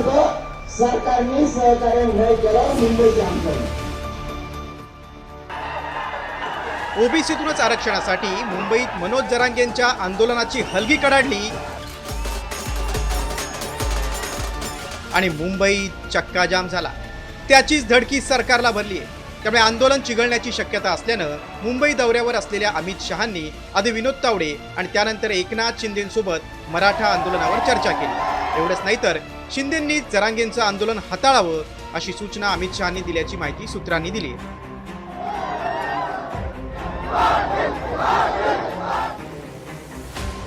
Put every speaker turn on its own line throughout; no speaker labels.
होतं. सरकारने सहकार्य नाही केलं मुंबईचे आमदार
ओबीसीतूनच आरक्षणासाठी मुंबईत मनोज जरांगेंच्या आंदोलनाची हलगी कडाडली. आणि मुंबईत चक्काजाम झाला. त्याचीच धडकी सरकारला भरली आहे. त्यामुळे आंदोलन चिघळण्याची शक्यता असल्यानं मुंबई दौऱ्यावर असलेल्या अमित शहांनी आधी विनोद तावडे आणि त्यानंतर एकनाथ शिंदेसोबत मराठा आंदोलनावर चर्चा केली. एवढंच नाही तर शिंदेंनी जरांगेंचं आंदोलन हाताळावं अशी सूचना अमित शहांनी दिल्याची माहिती सूत्रांनी दिली.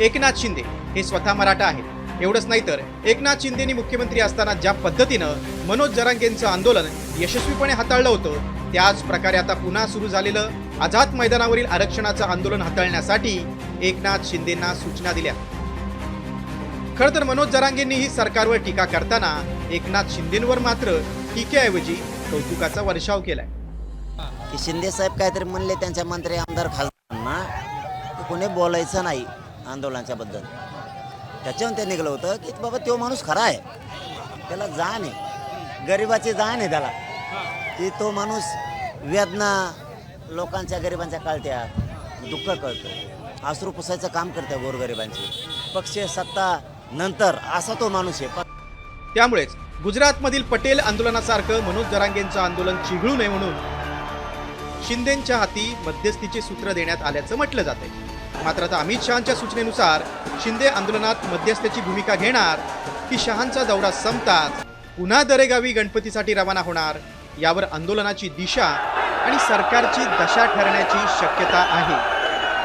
एकनाथ शिंदे हे स्वतः मराठा आहेत. एवढंच नाही तर एकनाथ शिंदेनी मुख्यमंत्री असताना ज्या पद्धतीनं मनोज जरांगेंचं आंदोलन यशस्वीपणे हाताळलं होतं त्याच प्रकारे आता पुन्हा सुरू झालेलं आझाद मैदानावरील आरक्षणाचं आंदोलन हाताळण्यासाठी एकनाथ शिंदेंना सूचना दिल्या. खरं तर मनोज जरांगेंनीही सरकारवर टीका करताना एकनाथ शिंदेंवर मात्र टीकेऐवजी कौतुकाचा वर्षाव केलाय.
की शिंदे साहेब काहीतरी म्हणले त्यांच्या मंत्री आमदार खासदारांना की कोणी बोलायचं नाही आंदोलनाच्या बद्दल. त्याच्यावर ते निघलं होतं की बाबा तो माणूस खरा आहे. त्याला जाण आहे. गरिबाची जाण आहे त्याला. की तो माणूस वेदना लोकांच्या गरिबांच्या कळत्या दुःख कळतं अश्रू पुसायचं काम करतं गोरगरिबांची. पक्ष सत्ता नंतर असा तो माणूस आहे. पण
त्यामुळेच गुजरातमधील पटेल आंदोलनासारखं मनोज जरांगेंचं आंदोलन चिघळू नये म्हणून शिंदेच्या हाती मध्यस्थीचे सूत्र देण्यात आल्याचं म्हटलं जाते मात्र आता अमित शहाच्या सूचनेनुसार शिंदे आंदोलनात मध्यस्थाची भूमिका घेणार की शहांचा दौरा संपताच पुन्हा दरेगावी गणपतीसाठी रवाना होणार यावर आंदोलनाची दिशा आणि सरकारची दशा ठरण्याची शक्यता आहे.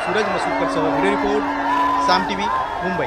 Suraj मसूदकरसह video report Saam TV Mumbai.